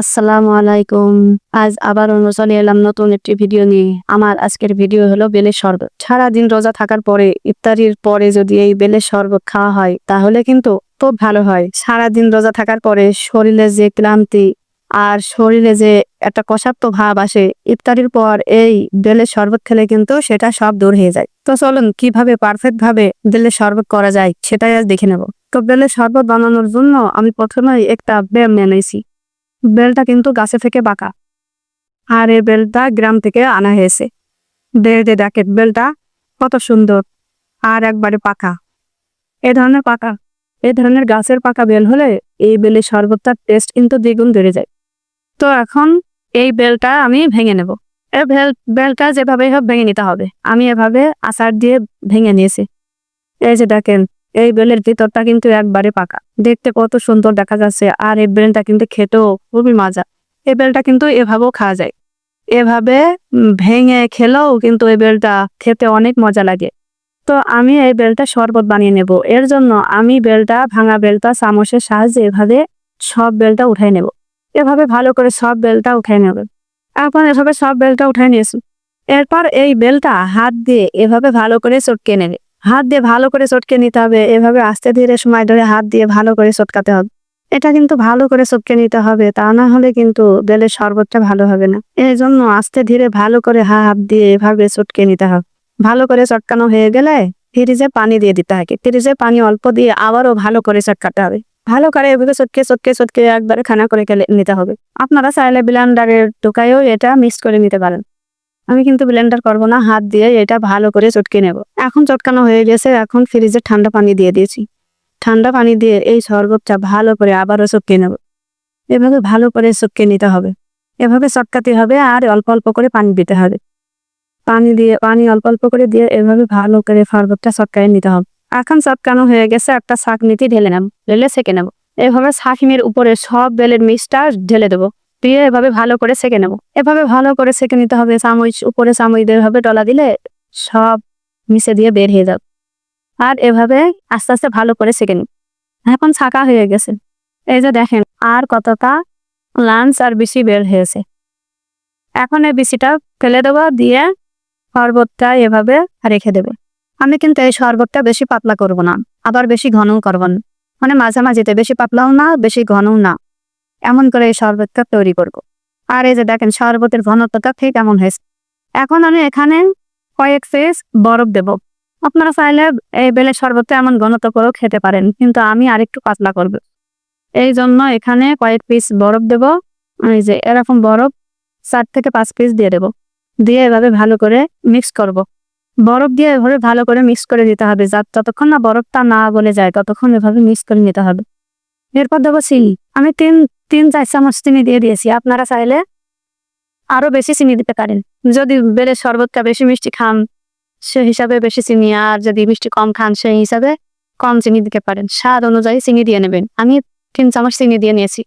আসসালামু আলাইকুম। আজ আবার চলে এলাম নতুন একটি ভিডিও নিয়ে। আমার আজকের ভিডিও হলো বেলের শরবত। সারাদিন রোজা থাকার পরে, ইফতারির পরে যদি এই বেলের শরবত খাওয়া হয়, তাহলে কিন্তু খুব ভালো হয়। সারাদিন রোজা থাকার পরে শরীরে যে ক্লান্তি আর শরীরে যে একটা কষাক্ত ভাব আসে, ইফতারির পর এই বেলের শরবত খেলে কিন্তু সেটা সব দূর হয়ে যায়। তো চলুন, কীভাবে পারফেক্ট ভাবে বেলের শরবত করা যায়, সেটাই আজ দেখে নেব। তো বেলের শরবত বানানোর জন্য আমি প্রথমে একটা ব্যায়াম নিয়েছি। বেলটা কিন্তু গাছে থেকে বাঁকা। আর এই বেলটা গ্রাম থেকে আনা হয়েছে। বেলতে দেখে, বেলটা কত সুন্দর আর একবারে পাকা। এ ধরনের পাকা, এ ধরনের গাছের পাকা বেল হলে এই বেলের শরবতটার টেস্ট কিন্তু দ্বিগুণ বেড়ে যায়। তো এখন এই বেলটা আমি ভেঙে নেব। এই বেল, বেলটা যেভাবে হোক ভেঙে নিতে হবে। আমি এভাবে আচার দিয়ে ভেঙে নিয়েছি। এই যে দেখেন এই বেলের ভিতরটা কিন্তু একবারে পাকা। দেখতে কত সুন্দর দেখা যাচ্ছে, আর এই বেলটা কিন্তু খেতেও খুবই মজা। এই বেলটা কিন্তু এভাবেও খাওয়া যায়। এভাবে ভেঙে খেলেও কিন্তু এই বেলটা খেতে অনেক মজা লাগে। তো আমি এই বেলটা শরবত বানিয়ে নেব। এর জন্য আমি বেলটা, ভাঙা বেলটা, চামচের সাহায্যে এভাবে সব বেলটা উঠাই নেব। এভাবে ভালো করে সব বেলটা উঠাই নেবে। এখন এভাবে সব বেলটা উঠাই নিয়েছি। এরপর এই বেলটা হাত দিয়ে এভাবে ভালো করে চটকে নেবে। হাত দিয়ে ভালো করে চটকে নিতে হবে। এভাবে আস্তে ধীরে সময় ধরে হাত দিয়ে ভালো করে চটকাতে হবে। এটা কিন্তু ভালো করে চটকে নিতে হবে, তা না হলে কিন্তু বেলের শরবতটা ভালো হবে না। এই জন্য আস্তে ধীরে ভালো করে হা হাত দিয়ে এভাবে চটকে নিতে হবে। ভালো করে চটকানো হয়ে গেলে ফ্রিজে পানি দিয়ে দিতে হবে। ফ্রিজে পানি অল্প দিয়ে আবারও ভালো করে চটকাতে হবে। ভালো করে এভাবে চটকে চটকে চটকে একবারে খানা করে নিতে হবে। আপনারা চাইলে ব্লেন্ডারের টোকায়ও এটা মিক্স করে নিতে পারেন। আমি কিন্তু ব্লেন্ডার করব না, হাত দিয়ে এটা ভালো করে চটকে নেব। এখন চটকানো হয়ে গেছে, এখন ফ্রিজে ঠান্ডা পানি দিয়ে দিয়েছি। ঠান্ডা পানি দিয়ে এই শরবতটা ভালো করে আবারও চটকে নেব। এভাবে ভালো করে চটকে নিতে হবে। এভাবে চটকাতে হবে আর অল্প অল্প করে পানি দিতে হবে। পানি দিয়ে, পানি অল্প অল্প করে দিয়ে এভাবে ভালো করে শরবতটা চটকায় নিতে হবে। এখন চটকানো হয়ে গেছে, একটা শাক নিতে ঢেলে নেব, ঢেলে সেকে নেব। এভাবে শাকিমের উপরে সব বেলের মিক্সটা ঢেলে দেবো। দিয়ে এভাবে ভালো করে সেকে নেব। এভাবে ভালো করে সেকে নিতে হবে চামচ উপরে চামচ দিয়ে এভাবে ডলা দিলে সব মিশে দিয়ে বের হয়ে যাবে। আর এভাবে আস্তে আস্তে ভালো করে সেকে নিব এখন ছাকা হয়ে গেছে। এই যে দেখেন, আর কতটা লাঞ্চ আর বেশি বের হয়েছে। এখন এই বিচিটা ফেলে দেবো, দিয়ে শরবতটা এভাবে রেখে দেবে। আমি কিন্তু এই শরবতটা বেশি পাতলা করব না, আবার বেশি ঘনও করব না। মানে মাঝামাঝিতে বেশি পাতলাও না, বেশি ঘনও না। এমন করে এই শরবতটা তৈরি করব। আর এই যে দেখেন, শরবতের ঘনত্বটা ঠিক এমন হয়েছে। এখন আমি এখানে কয়েক পিস বরফ দেব। আপনারা চাইলে এই বেলের শরবতটা এমন ঘনত্ব করেও খেতে পারেন, কিন্তু আমি আরেকটু পাতলা করব। এই জন্য এখানে কয়েক পিস বরফ দেব। এই যে এরকম বরফ চার থেকে পাঁচ পিস দিয়ে দেব। দিয়ে এভাবে ভালো করে মিক্স করব। বরফ দিয়ে এভাবে ভালো করে মিক্স করে দিতে হবে, যা যতক্ষণ না বরফটা না গলে যায়, ততক্ষণ এভাবে মিক্স করে নিতে হবে। এরপর দেবো চিনি। আমি তিন তিন চার চামচ চিনি দিয়ে দিয়েছি। আপনারা চাইলে আরও বেশি চিনি দিতে পারেন। যদি বেলের শরবতটা বেশি মিষ্টি খান, সে হিসাবে বেশি চিনি, আর যদি মিষ্টি কম খান সেই হিসাবে কম চিনি দিতে পারেন। স্বাদ অনুযায়ী চিনি দিয়ে নেবেন। আমি তিন চামচ চিনি দিয়ে নিয়েছি।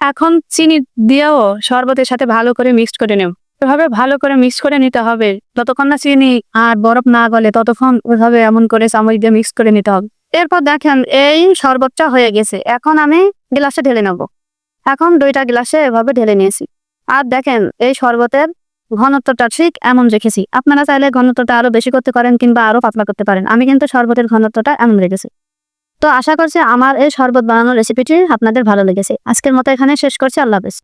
এখন চিনি দিয়েও শরবতের সাথে ভালো করে মিক্সড করে নেব। এভাবে ভালো করে মিক্স করে নিতে হবে। যতক্ষণ না চিনি আর বরফ না গলে, ততক্ষণ ওইভাবে এমন করে চামচ দিয়ে মিক্স করে নিতে হবে। এরপর দেখেন এই শরবতটা হয়ে গেছে। এখন আমি গ্লাসে ঢেলে নেব। এখন দুইটা গ্লাসে এভাবে ঢেলে নিয়েছি। আর দেখেন, এই শরবতের ঘনত্বটা ঠিক এমন রেখেছি। আপনারা চাইলে ঘনত্বটা আরও বেশি করতে পারেন কিংবা আরও পাতলা করতে পারেন। আমি কিন্তু শরবতের ঘনত্বটা এমন রেখেছি। তো আশা করছি আমার এই শরবত বানানোর রেসিপিটি আপনাদের ভালো লেগেছে। আজকের মতো এখানে শেষ করছি। আল্লাহ হাফেজ।